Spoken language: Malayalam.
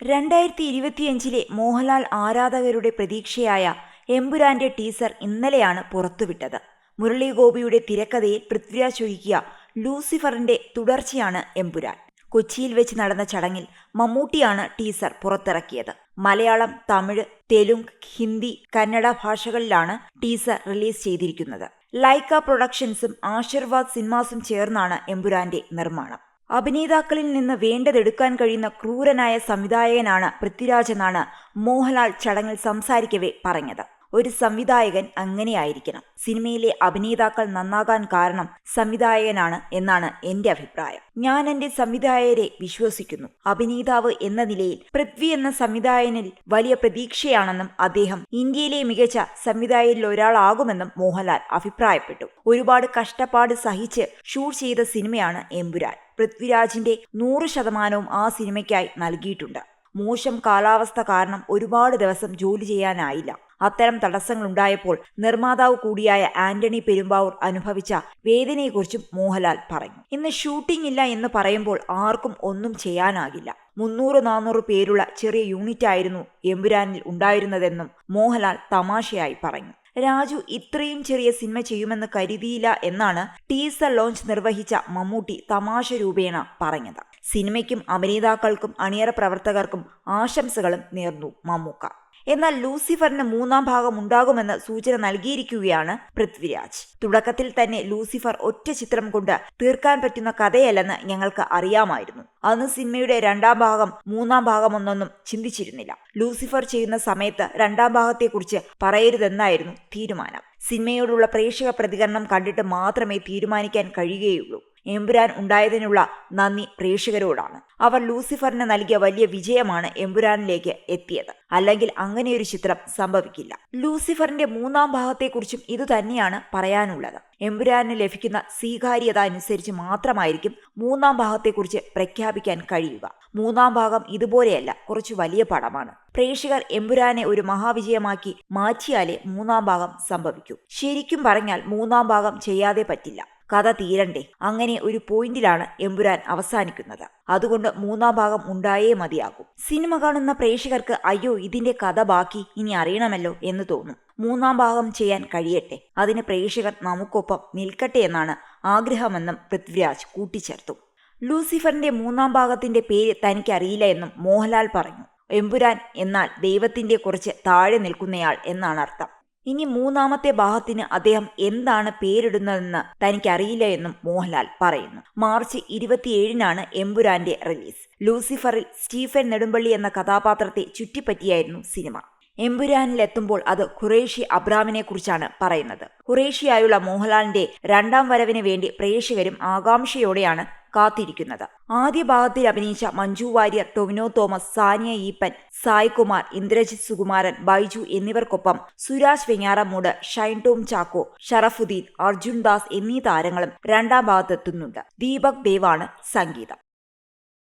രണ്ടായിരത്തി ഇരുപത്തിയഞ്ചിലെ മോഹൻലാൽ ആരാധകരുടെ പ്രതീക്ഷയായ എമ്പുരാന്റെ ടീസർ ഇന്നലെയാണ് പുറത്തുവിട്ടത്. മുരളി ഗോപിയുടെ തിരക്കഥയിൽ പൃഥ്വിരാജ് ഒഴുകിയ ലൂസിഫറിന്റെ തുടർച്ചയാണ് എമ്പുരാൻ. കൊച്ചിയിൽ വെച്ച് നടന്ന ചടങ്ങിൽ മമ്മൂട്ടിയാണ് ടീസർ പുറത്തിറക്കിയത്. മലയാളം തമിഴ് തെലുങ്ക് ഹിന്ദി കന്നഡ ഭാഷകളിലാണ് ടീസർ റിലീസ് ചെയ്തിരിക്കുന്നത്. ലൈക്ക പ്രൊഡക്ഷൻസും ആശീർവാദ് സിനിമാസും ചേർന്നാണ് എമ്പുരാന്റെ നിർമ്മാണം. അഭിനേതാക്കളിൽ നിന്ന് വേണ്ടതെടുക്കാൻ കഴിയുന്ന ക്രൂരനായ സംവിധായകനാണ് പൃഥ്വിരാജ് എന്നാണ് മോഹൻലാൽ ചടങ്ങിൽ സംസാരിക്കവേ പറഞ്ഞത്. ഒരു സംവിധായകൻ അങ്ങനെയായിരിക്കണം. സിനിമയിലെ അഭിനേതാക്കൾ നന്നാകാൻ കാരണം സംവിധായകനാണ് എന്നാണ് എന്റെ അഭിപ്രായം. ഞാൻ എന്റെ സംവിധായകരെ വിശ്വസിക്കുന്നു. അഭിനേതാവ് എന്ന നിലയിൽ പൃഥ്വി എന്ന സംവിധായകനിൽ വലിയ പ്രതീക്ഷയാണെന്നും അദ്ദേഹം ഇന്ത്യയിലെ മികച്ച സംവിധായകരിൽ ഒരാളാകുമെന്നും മോഹൻലാൽ അഭിപ്രായപ്പെട്ടു. ഒരുപാട് കഷ്ടപ്പാട് സഹിച്ച് ഷൂട്ട് ചെയ്ത സിനിമയാണ് എമ്പുരാൻ. പൃഥ്വിരാജിന്റെ നൂറ് ശതമാനവും ആ സിനിമയ്ക്കായി നൽകിയിട്ടുണ്ട്. മോശം കാലാവസ്ഥ കാരണം ഒരുപാട് ദിവസം ജോലി ചെയ്യാനായില്ല. അത്തരം തടസ്സങ്ങളുണ്ടായപ്പോൾ നിർമ്മാതാവ് കൂടിയായ ആന്റണി പെരുമ്പാവൂർ അനുഭവിച്ച വേദനയെക്കുറിച്ചും മോഹൻലാൽ പറഞ്ഞു. ഇന്ന് ഷൂട്ടിംഗ് ഇല്ല എന്ന് പറയുമ്പോൾ ആർക്കും ഒന്നും ചെയ്യാനാകില്ല. മുന്നൂറ് നാനൂറ് പേരുള്ള ചെറിയ യൂണിറ്റ് ആയിരുന്നു എമ്പുരാനിൽ ഉണ്ടായിരുന്നതെന്നും മോഹൻലാൽ തമാശയായി പറഞ്ഞു. രാജു ഇത്രയും ചെറിയ സിനിമ ചെയ്യുമെന്ന് കരുതിയില്ല എന്നാണ് ടീസർ ലോഞ്ച് നിർവഹിച്ച മമ്മൂട്ടി തമാശ രൂപേണ പറഞ്ഞത്. സിനിമയ്ക്കും അഭിനേതാക്കൾക്കും അണിയറ പ്രവർത്തകർക്കും ആശംസകളും നേർന്നു മമ്മൂക്ക. എന്നാൽ ലൂസിഫറിന് മൂന്നാം ഭാഗം ഉണ്ടാകുമെന്ന് സൂചന നൽകിയിരിക്കുകയാണ് പൃഥ്വിരാജ്. തുടക്കത്തിൽ തന്നെ ലൂസിഫർ ഒറ്റ ചിത്രം കൊണ്ട് തീർക്കാൻ പറ്റുന്ന കഥയല്ലെന്ന് ഞങ്ങൾക്ക് അറിയാമായിരുന്നു. അന്ന് സിനിമയുടെ രണ്ടാം ഭാഗം മൂന്നാം ഭാഗമൊന്നൊന്നും ചിന്തിച്ചിരുന്നില്ല. ലൂസിഫർ ചെയ്യുന്ന സമയത്ത് രണ്ടാം ഭാഗത്തെക്കുറിച്ച് പറയരുതെന്നായിരുന്നു തീരുമാനം. സിനിമയോടുള്ള പ്രേക്ഷക പ്രതികരണം കണ്ടിട്ട് മാത്രമേ തീരുമാനിക്കാൻ കഴിയുകയുള്ളൂ. എമ്പുരാൻ ഉണ്ടായതിനുള്ള നന്ദി പ്രേക്ഷകരോടാണ്. അവർ ലൂസിഫറിന് നൽകിയ വലിയ വിജയമാണ് എമ്പുരാനിലേക്ക് എത്തിയത്. അല്ലെങ്കിൽ അങ്ങനെയൊരു ചിത്രം സംഭവിക്കില്ല. ലൂസിഫറിന്റെ മൂന്നാം ഭാഗത്തെക്കുറിച്ചും ഇതുതന്നെയാണ് പറയാനുള്ളത്. എമ്പുരാന് ലഭിക്കുന്ന സ്വീകാര്യത അനുസരിച്ച് മാത്രമായിരിക്കും മൂന്നാം ഭാഗത്തെക്കുറിച്ച് പ്രഖ്യാപിക്കാൻ കഴിയുക. മൂന്നാം ഭാഗം ഇതുപോലെയല്ല കുറച്ച് വലിയ പടമാണ്. പ്രേക്ഷകർ എമ്പുരാനെ ഒരു മഹാവിജയമാക്കി മാറ്റിയാലേ മൂന്നാം ഭാഗം സംഭവിക്കൂ. ശരിക്കും പറഞ്ഞാൽ മൂന്നാം ഭാഗം ചെയ്യാതെ പറ്റില്ല. കഥ തീരണ്ടേ. അങ്ങനെ ഒരു പോയിന്റിലാണ് എമ്പുരാൻ അവസാനിക്കുന്നത്. അതുകൊണ്ട് മൂന്നാം ഭാഗം ഉണ്ടായേ മതിയാകും. സിനിമ കാണുന്ന പ്രേക്ഷകർക്ക് അയ്യോ ഇതിന്റെ കഥ ബാക്കി ഇനി അറിയണമല്ലോ എന്ന് തോന്നും. മൂന്നാം ഭാഗം ചെയ്യാൻ കഴിയട്ടെ. അതിന് പ്രേക്ഷകർ നമുക്കൊപ്പം നിൽക്കട്ടെ എന്നാണ് ആഗ്രഹമെന്നും പൃഥ്വിരാജ് കൂട്ടിച്ചേർത്തു. ലൂസിഫറിന്റെ മൂന്നാം ഭാഗത്തിന്റെ പേര് തനിക്ക് അറിയില്ല എന്നും മോഹൻലാൽ പറഞ്ഞു. എമ്പുരാൻ എന്നാൽ ദൈവത്തിന്റെ കുറച്ച് താഴെ നിൽക്കുന്നയാൾ എന്നാണ് അർത്ഥം. ഇനി മൂന്നാമത്തെ ഭാഗത്തിന് അദ്ദേഹം എന്താണ് പേരിടുന്നതെന്ന് തനിക്കറിയില്ല എന്നും മോഹൻലാൽ പറയുന്നു. മാർച്ച് ഇരുപത്തിയേഴിനാണ് എമ്പുരാന്റെ റിലീസ്. ലൂസിഫറിൽ സ്റ്റീഫൻ നെടുമ്പള്ളി എന്ന കഥാപാത്രത്തെ ചുറ്റിപ്പറ്റിയായിരുന്നു സിനിമ. എമ്പുരാനിലെത്തുമ്പോൾ അത് ഖുറേഷി അബ്രാമിനെ കുറിച്ചാണ് പറയുന്നത്. ഖുറേഷിയായുള്ള മോഹൻലാലിന്റെ രണ്ടാം വരവിന് വേണ്ടി പ്രേക്ഷകരും ആകാംക്ഷയോടെയാണ് കാത്തിരിക്കുന്നത്. ആദ്യ ഭാഗത്തിൽ അഭിനയിച്ച മഞ്ജു വാര്യർ ടൊവിനോ തോമസ് സാനിയ ഈപ്പൻ സായ് കുമാർ ഇന്ദ്രജിത് സുകുമാരൻ ബൈജു എന്നിവർക്കൊപ്പം സുരാജ് വെഞ്ഞാറമൂട് ഷൈൻ ടോം ചാക്കോ ഷറഫുദ്ദീൻ അർജുൻ ദാസ് എന്നീ താരങ്ങളും രണ്ടാം ഭാഗത്തെത്തുന്നുണ്ട്. ദീപക് ദേവാണ് സംഗീതം.